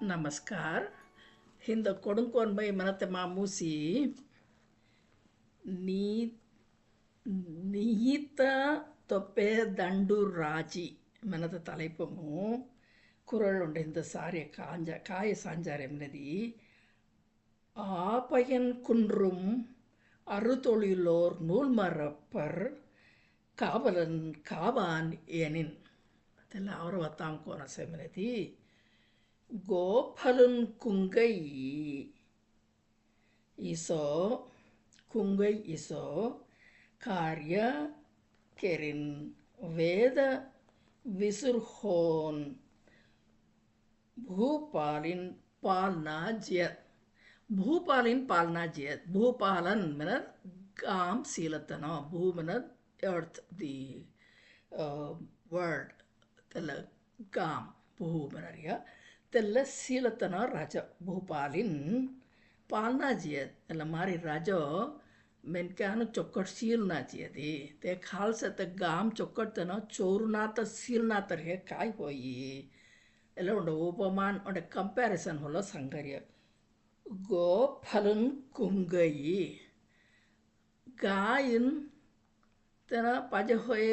नमस्कार இந்த கொடுங்கோன்மை மனத்தை மாமூசி நீ நீத்த தொப்பே தண்டூர் ராஜி மனத குரல் உண்டு இந்த சாரிய காஞ்ச காய சாஞ்சாரம் நதி ஆபயன் குன்றும் அறுதொழிலோர் நூல்மரப்பர் காவலன் காவான் எனின். அதெல்லாம் அவரவத்தாம் கோண செமினதி 고파른 궁의 이소 궁의 이소 가랴 케린 வேத விசுர்ஹோன் பூபாலின் பால்நாஜியர் பூபாலின் பால்நாஜியர் பூபாலன் மினர் காம் சீலத்தனோ பூமினர் எர்த் தி வேர்ல்ட் காம் பூமினர் யா ಸೀಲತನ ರಾಜ ಭೂಪಾಲಿನ್ ಪಾಲ್ನಾ ಜಿಯತ್ ಎಲ್ಲ ಮಾರಿ ರಾಜ मेनक्यानं चोक्कट सीलनाची ती ते खालस ते गाम चोक्कट तेनो चोरना तर सीलना तर हे काय होई ಎಲ್ಲ ಉಂಡು ಉಪಮಾನ್ ಉಂಡೆ ಕಂಪ್ಯಾರಿಸನ್ ಹೊಲ ಸಂಗರ್ಯ ಗೋ ಫಲನ್ ಕುಂಗಯಿ गायन त्याला पाजे होय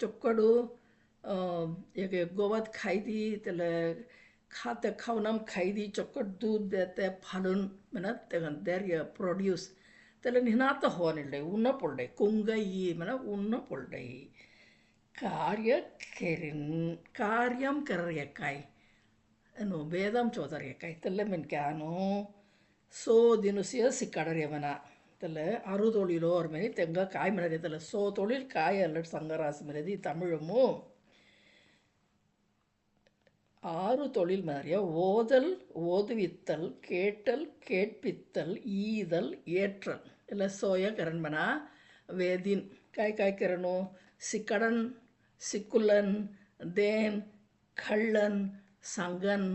चोक्कडू एक गोवात खायदी त्याला खातं खावनाम खायदी चक्कर दूध देते फालून म्हणत दॅर प्रोड्यूस त्याला నినాత హోనిలే ఉన్నప్పుడే కుంగయి మన ఉన్నప్పుడే కార్య కెరిన్ కార్యం కర్యకాయ్ అను వేదం చోదర్యకాయ్ తెల్ల మెన్కాను సో దినుసియ సిక్కడరేమన తెల్ల అరు తొழிலோ ஒரு மாதிரி தெங்க காய் மிளகு தெல்ல சோ தொழில் காய் அல்ல சங்கராசு மிளதி தமிழமும் ஆறு தொழில் மாதிரியா ஓதல் ஓதுவித்தல் கேட்டல் கேட்பித்தல் ஈதல் ஏற்றல் இல்லை சோய கரண்மனா வேதின் காய் காய்க்கிறனோ சிக்கடன் சிக்குலன் தேன் கள்ளன் சங்கன்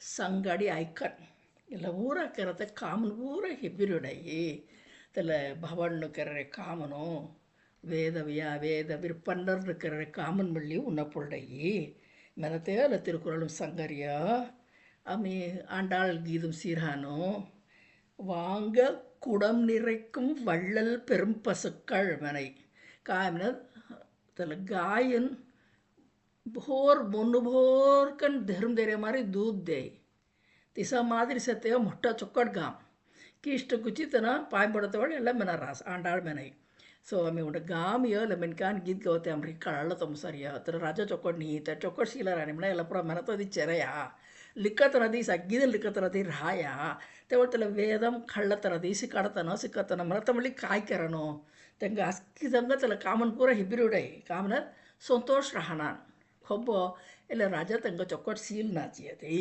ಸಂಗಡಿ ಐಕನ್ ಎಲ್ಲ ಊರ ಕೆರತೆ ಕಾಮನ್ ಊರ ಹೆಬ್ಬಿರುಡಯಿ தெல்ல பவன்னு கரரை காமனோ வேதவியா வேத விற்பன்னர் கரரை காமன் மல்லி உன்னப்புள்ளையி மெனத்தேல திருக்குறளும் சங்கரியா அமி ஆண்டாள் கீதம் சீரானோ வாங்க குடம் நிறைக்கும் வள்ளல் பெரும் பசுக்கள் மனை காயம்னா தெல்ல காயன் भोर मोन भोर कन धर्म दे मारे दूध दे तिसा मादिरी सत्य मोठा चोक्कट गाम की इष्ट कुचितना पाय पडतवळ ಎಲ್ಲ ಮೆನ ರಾಸ್ ಆಂಡಾಳ್ ಮೆನೈ ಸೊ ಆಮಿ ಉಂಡ ಗಾಮ್ ಯ ಲೆಮೆನ್ ಕಾನ್ ಗೀತ್ ಗವತೆ ಅಮ್ರಿ ಕಳ್ಳ ತಮ್ಮ ಸರಿಯ ತರ ರಾಜ ಚೊಕ್ಕಟ್ ನೀ ತ ಚೊಕ್ಕಟ್ ಶೀಲ ರಾಣಿ ಮನ ಎಲ್ಲ ಪುರ ಮೆನತದಿ ಚೆರೆಯ ಲಿಕ್ಕತನದಿ ಸಗ್ಗಿದ ಲಿಕ್ಕತನದಿ ರಾಯ ತೆವಳ್ತಲ ವೇದಂ ಕಳ್ಳತನದಿ ಸಿಕ್ಕಾಡತನ ಸಿಕ್ಕತನ ಮನತಮಳಿ ಕಾಯ್ಕೆರನು ತೆಂಗ ಅಸ್ಕಿದಂಗ ತಲ ಕಾಮನ್ ಪೂರ ಹಿಬ್ಬಿರುಡೈ ಕಾಮನ ಸಂತೋಷ್ ರಹನಾನ್ ಒಬ್ಬ ಎಲ್ಲ ರಾಜ ತಂಗ ಚೊಕ್ಕಟ್ ಸೀಲ್ ನಾಚಿಯದೆ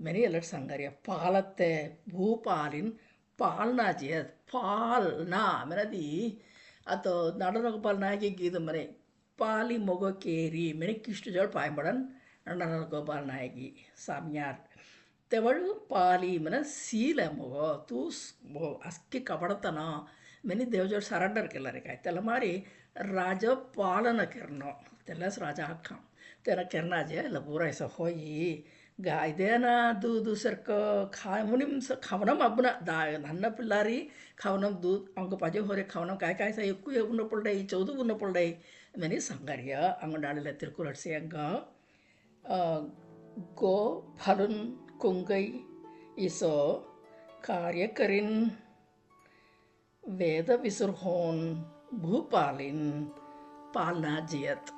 ಮೆನಿ ಎಲ್ಲ ಸಂಗರಿಯ ಪಾಲತ್ತೆ ಭೂಪಾಲಿನ್ ಪಾಲ್ನಾಚಿಯದ್ ಪಾಲ್ನಾ ಮೆನದಿ ಆ ನಡನಗೋಪಾಲನಾಗಿ ಗೀದ ಮನೆ ಪಾಲಿ ಮೊಗೋಕೇರಿ ಮೆನಕ್ಕಿಷ್ಟು ಜೋಳ ಪಾಯ್ಮಡನ್ ನಡನಗೋಪಾಲ ನಾಯಕಿ ಸಾಮ್ಯಾರ್ ತೆವಳು ಪಾಲಿ ಮನ ಸೀಲ ಮೊಗೋ ತೂಸ್ ಮೊ ಅಸ್ಕಿ ಕಬಡತನ ಮೆನಿ ದೇವಜೋಡ್ ಸರೆಂಡರ್ ಕೆಲ್ಲರಿಗೆ ಆಯ್ತಲ್ಲ ಮಾರಿ ರಾಜ ಪಾಲನ ಕೆರ್ನೋ ತೆಲ್ಲಸ್ ರಾಜ ಹಾಕ ತೆರ ಕೆರ್ನಾಜೆ ಎಲ್ಲ ಪೂರೈಸ ಹೋಗಿ ಇದೇನ ದೂ ದೂಸರ್ಕ ಖಾ ಮುನಿಮ್ ಸ ಖವನಮ್ ಅಬ್ಬನ ದಾ ನನ್ನ ಪಿಲ್ಲಾರಿ ಖವನಮ್ ದೂ ಅವಂಗ ಪಜೆ ಹೋರೆ ಖವನಮ್ ಕಾಯ್ ಕಾಯ್ ಸಾಯ್ ಎಕ್ಕು ಉನ್ನ ಪುಲ್ಡೈ ಚೌದು ಉನ್ನ ಪುಲ್ಡೈ ಮನೆ ಸಂಗರಿಯ ಅಂಗಡಾಳಿಲ ತಿರುಕುರಡ್ಸಿ ಅಂಗ ಗೋ ಫಲುನ್ ಕುಂಗೈ ಇಸೋ ಕಾರ್ಯಕರಿನ್ ವೇದ ವಿಸುರ್ಹೋನ್ ಭೂಪಾಲಿನ್ ಪಾಲನಾ ಜಿಯತ್